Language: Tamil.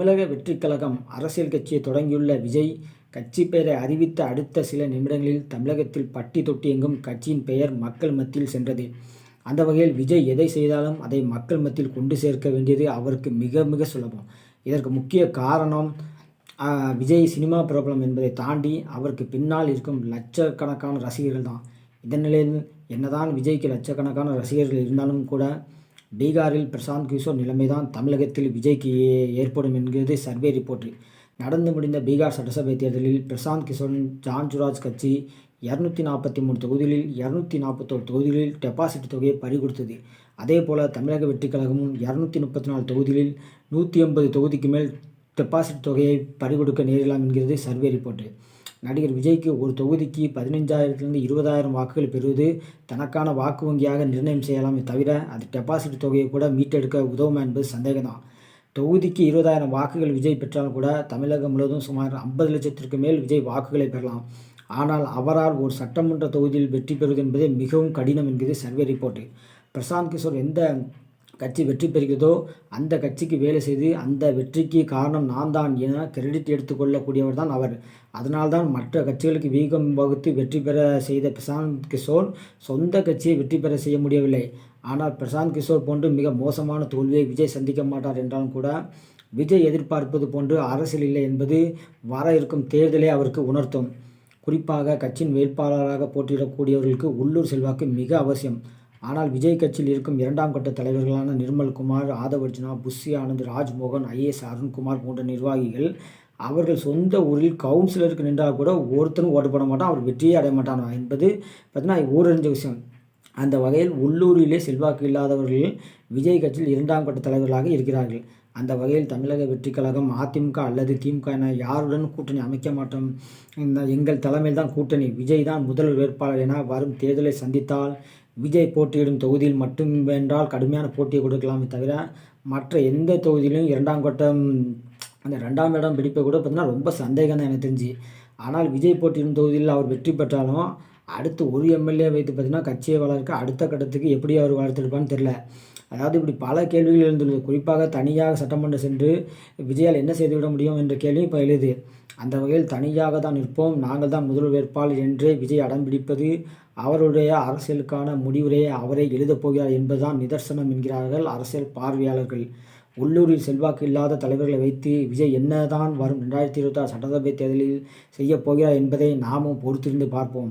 தமிழக வெற்றிக் கழகம் அரசியல் கட்சியை தொடங்கியுள்ள விஜய் கட்சி பெயரை அறிவித்த அடுத்த சில நிமிடங்களில் தமிழகத்தில் பட்டி தொட்டி எங்கும் கட்சியின் பெயர் மக்கள் மத்தியில் சென்றது. அந்த வகையில் விஜய் எதை செய்தாலும் அதை மக்கள் மத்தியில் கொண்டு சேர்க்க வேண்டியது அவருக்கு மிக மிக சுலபம். இதற்கு முக்கிய காரணம் விஜய் சினிமா பிரபலம் என்பதை தாண்டி அவருக்கு பின்னால் இருக்கும் லட்சக்கணக்கான ரசிகர்கள் தான். இதன் நிலையில் என்னதான் விஜய்க்கு லட்சக்கணக்கான ரசிகர்கள் இருந்தாலும் கூட பீகாரில் பிரசாந்த் கிஷோர் நிலைமைதான் தமிழகத்தில் விஜய்க்கு ஏற்படும் என்கிறது சர்வே ரிப்போர்ட். நடந்து முடிந்த பீகார் சட்டசபை தேர்தலில் பிரசாந்த் கிஷோரின் ஜான்ஜுராஜ் கட்சி இரநூத்தி நாற்பத்தி மூணு தொகுதிகளில் இரநூத்தி நாற்பத்தோரு தொகுதிகளில் டெபாசிட் தொகையை பறிகொடுத்தது. அதே போல தமிழக வெற்றிக் கழகமும் இரநூத்தி முப்பத்தி நாலு தொகுதிகளில் நூற்றி எண்பது தொகுதிக்கு மேல் டெபாசிட் தொகையை பறிகொடுக்க நேரிடலாம் என்கிறது சர்வே ரிப்போர்ட். நடிகர் விஜய்க்கு ஒரு தொகுதிக்கு பதினைஞ்சாயிரத்திலிருந்து இருபதாயிரம் வாக்குகள் பெறுவது தனக்கான வாக்கு வங்கியாக நிர்ணயம் செய்யலாமே தவிர அது டெபாசிட் தொகையை கூட மீட்டெடுக்க உதவும் என்பது சந்தேகம்தான். தொகுதிக்கு இருபதாயிரம் வாக்குகள் விஜய் பெற்றாலும் கூட தமிழகம் முழுவதும் சுமார் ஐம்பது லட்சத்திற்கு மேல் விஜய் வாக்குகளை பெறலாம். ஆனால் அவரால் ஒரு சட்டமன்ற தொகுதியில் வெற்றி பெறுவது என்பது மிகவும் கடினம் என்கிறது சர்வே ரிப்போர்ட் பிரசாந்த் கிஷோர் எந்த கட்சி வெற்றி பெறுகிறதோ அந்த கட்சிக்கு வேலை செய்து அந்த வெற்றிக்கு காரணம் நான் தான் என கிரெடிட் எடுத்துக்கொள்ளக்கூடியவர் தான் அவர். அதனால்தான் மற்ற கட்சிகளுக்கு வீகம் வகுத்து வெற்றி பெற செய்த பிரசாந்த் கிஷோர் சொந்த கட்சியை வெற்றி பெற செய்ய முடியவில்லை. ஆனால் பிரசாந்த் கிஷோர் போன்று மிக மோசமான தோல்வியை விஜய் சந்திக்க மாட்டார் என்றாலும் கூட விஜய் எதிர்பார்ப்பது போன்று அரசியல் இல்லை என்பது வர இருக்கும் தேர்தலே அவருக்கு உணர்த்தும். குறிப்பாக கட்சியின் வேட்பாளராக போட்டியிடக்கூடியவர்களுக்கு உள்ளூர் செல்வாக்கு மிக அவசியம். ஆனால் விஜய் கட்சியில் இருக்கும் இரண்டாம் கட்ட தலைவர்களான நிர்மல்குமார் ஆதவர்ஜுனா புஷி ஆனந்த் ராஜ்மோகன் ஐஏஎஸ் அருண்குமார் போன்ற நிர்வாகிகள் அவர்கள் சொந்த ஊரில் கவுன்சிலருக்கு நின்றால் கூட ஒருத்தரும் ஓட்டு போட மாட்டான் அவர் வெற்றியே அடைய மாட்டான் என்பது பார்த்தீங்கன்னா ஊரறிஞ்ச விஷயம். அந்த வகையில் உள்ளூரிலே செல்வாக்கு இல்லாதவர்கள் விஜய் கட்சியில் இரண்டாம் கட்ட தலைவர்களாக இருக்கிறார்கள். அந்த வகையில் தமிழக வெற்றி கழகம் அதிமுக அல்லது திமுக என யாருடன் கூட்டணி அமைக்க மாட்டோம்? இந்த எங்கள் தலைமையில் தான் கூட்டணி. விஜய் தான் முதல் வேட்பாளர் என வரும் தேர்தலை சந்தித்தால் விஜய் போட்டியிடும் தொகுதியில் மட்டும் வென்றால் கடுமையான போட்டியை கொடுக்கலாமே தவிர மற்ற எந்த தொகுதியிலும் இரண்டாம் கட்டம் அந்த ரெண்டாம் இடம் பிடிப்பை கூட பார்த்தீங்கன்னா ரொம்ப சந்தேகம் தான் எனக்கு தெரிஞ்சு. ஆனால் விஜய் போட்டியிடும் தொகுதியில் அவர் வெற்றி பெற்றாலும் அடுத்து ஒரு எம்எல்ஏ வைத்து பார்த்தீங்கன்னா கட்சியை வளர்க்க அடுத்த கட்டத்துக்கு எப்படி அவர் வளர்த்துருப்பான்னு தெரில அதாவது இப்படி பல கேள்விகள் எழுந்துள்ளது. குறிப்பாக தனியாக சட்டமன்றம் சென்று விஜயால் என்ன செய்துவிட முடியும் என்ற கேள்வி இப்போ எழுது. அந்த வகையில் தனியாக தான் நிற்போம். நாங்கள் தான் முதல் வேட்பாளர் என்று விஜய் அடம் பிடிப்பது அவருடைய அரசியலுக்கான முடிவுரையை அவரே எழுதப் போகிறார் என்பதுதான் நிதர்சனம் என்கிறார்கள் அரசியல் பார்வையாளர்கள். உள்ளூரில் செல்வாக்கு இல்லாத தலைவர்களை வைத்து விஜய் என்னதான் வரும் ரெண்டாயிரத்தி இருபத்தாறு சட்டசபை தேர்தலில் செய்யப் போகிறார் என்பதை நாமும் பொறுத்திருந்து பார்ப்போம்.